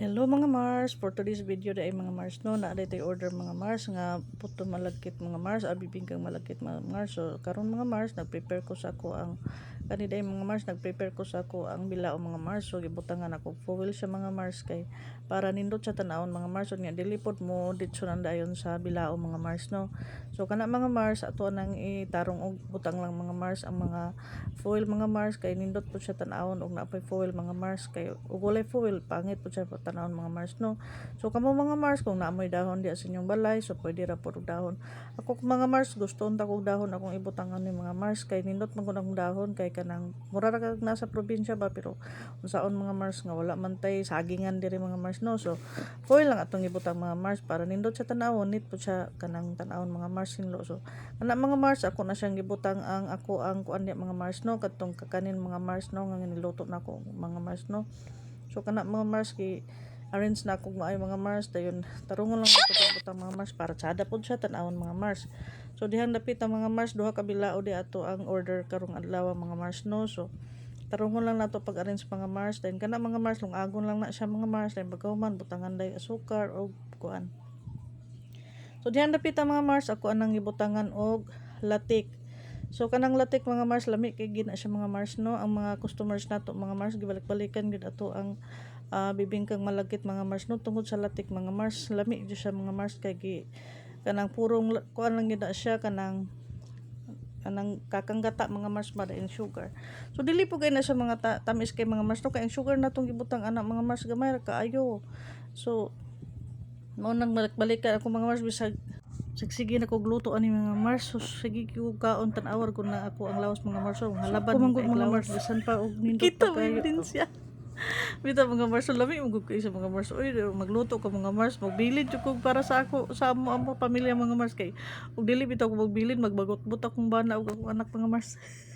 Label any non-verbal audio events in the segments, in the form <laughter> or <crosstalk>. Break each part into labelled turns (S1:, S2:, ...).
S1: Hello mga Mars, for today's video day mga Mars no, na tay order mga Mars nga puto malagkit mga Mars, abibing kang malagkit mga Mars. So karon mga Mars, nag-prepare ko sa ako ang kaniday mga Mars, nag-prepare ko sa ako ang bilao mga Mars. So gibutangan ako fuel sa mga Mars kay para nindot sa tanawon mga Mars. So nga dilipod mo ditso nang dayon sa bilao mga Mars no. So kana mga Mars ato nang itarong og butang lang mga Mars ang mga fuel mga Mars kay nindot po siya tanawon og naapay fuel mga Mars kay ug walay fuel pangit po siya tanawon mga Mars no. So kamo mga Mars kung naamoy dahon di sa inyong balay so pwede ra og dahon. Ako mga Mars gusto unta kog dahon akong ibutangan ni mga Mars kay nindot man ko dahon kay kanang mura ra kag nasa probinsya ba pero unsaon mga Mars nga wala man tay sagingan diri mga Mars no. So foil lang atong ibutang mga Mars para nindot sa tanawon nit po siya kanang tanawon mga Mars sinlo. So ana mga Mars ako na siyang gibutang ang ako ang kuan mga Mars no katong kakanin mga Mars no nga niluto nako mga Mars no. So kana mga Mars kay arrange na akong maay mga Mars dayon tarungon lang tong butang mga Mars para tsada pod siya tan-awon mga Mars. So dihang dapit ang mga Mars duha ka bilao di ato ang order karong adlaw mga Mars no. So tarungon lang nato pag arrange mga Mars then kana mga Mars lungagon lang na siya mga Mars then pagkahuman butangan day asukar o kuan. So dihan dapit ang mga Mars ako anang gibutangan og latik. So kanang latik mga Mars lami kay gina siya mga Mars no ang mga customers nato mga Mars gibalik-balikan gid ato ang ah, bibingkang malagkit mga Mars no tungod sa latik mga Mars lami jud siya mga Mars kay gi kanang purong kuan lang gid siya kanang kanang kakanggata mga Mars mara in sugar. So dili po kay na siya mga ta- tamis kay mga Mars no kay ang sugar natong gibutang anak mga Mars gamay ra kaayo. So mao nang balik-balikan ako mga Mars bisag Sigsige na kog luto ani mga Mars. So, sige ko kaon tan-awar ko na ako ang lawas mga Mars. So, halaban mo kay mga Mars. Bisan pa og nindot
S2: Kita
S1: pa kayo.
S2: din siya. <laughs>
S1: Bita mga Mars, so lami mo kayo sa mga Mars. Uy, magluto ka mga Mars, magbilid jud ko para sa ako sa amo amo pamilya mga Mars kay ug dili bitaw ko magbilid, magbagot-but akong bana ug akong anak mga Mars. <laughs>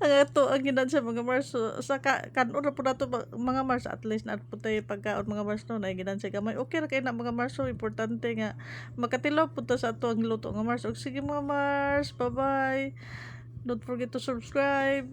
S1: ang ato ang ginan sa mga Mars so, sa ka, kanon po nato mga Mars at least na po tayo pagkaon mga Mars no na ginan sa gamay. Okay ra kay na mga Mars so importante nga makatilaw po sa ato ang luto nga Mars. Ug sige mga Mars bye bye don't forget to subscribe